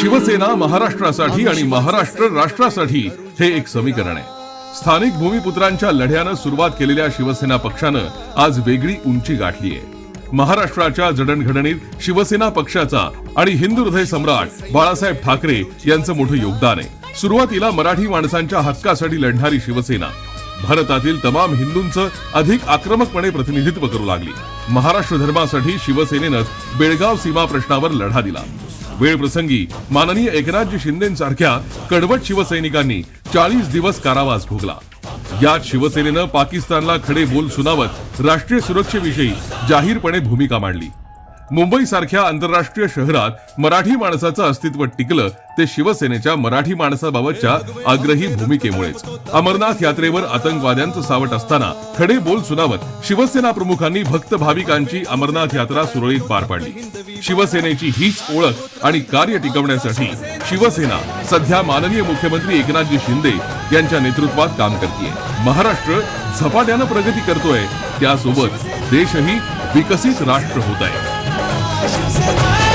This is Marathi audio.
शिवसेना महाराष्ट्रासाठी आणि महाराष्ट्र राष्ट्रासाठी हे एक समीकरण आहे. स्थानिक भूमिपुत्रांच्या लढ्यानं सुरुवात केलेल्या शिवसेना पक्षानं आज वेगळी उंची गाठली आहे. महाराष्ट्राच्या जडणघडणीत शिवसेना पक्षाचा आणि हिंदू हृदय सम्राट बाळासाहेब ठाकरे यांचं मोठं योगदान आहे. सुरुवातीला मराठी माणसांच्या हक्कासाठी लढणारी शिवसेना. भारतातील तमाम हिंदूंचं अधिक आक्रमकपणे प्रतिनिधित्व करू लागली. महाराष्ट्र धर्मासाठी शिवसेनेनंच बेळगाव सीमा प्रश्नावर लढा दिला. वेळ प्रसंगी माननीय एकनाथजी शिंदेसारख्या कडवट शिवसैनिकांनी चाळीस दिवस कारावास भोगला. यात शिवसेनेनं पाकिस्तानला खडे बोल सुनावत राष्ट्रीय सुरक्षेविषयी जाहीरपणे भूमिका मांडली. मुंबईसारख्या आंतरराष्ट्रीय शहरात मराठी माणसाचं अस्तित्व टिकलं ते शिवसेनेच्या मराठी माणसाबाबतच्या आग्रही भूमिकेमुळेच. अमरनाथ यात्रेवर आतंकवाद्यांचं सावट असताना खडे बोल सुनावत शिवसेना प्रमुखांनी भक्त भाविकांची अमरनाथ यात्रा सुरळीत पार पाडली. शिवसेनेची हीच ओळख आणि कार्य टिकवण्यासाठी शिवसेना सध्या माननीय मुख्यमंत्री एकनाथजी शिंदे यांच्या नेतृत्वात काम करते महाराष्ट्र झपाट्यानं प्रगती करतोय. त्यासोबत देशही विकसित राष्ट्र होत आहे. Hoje você vai.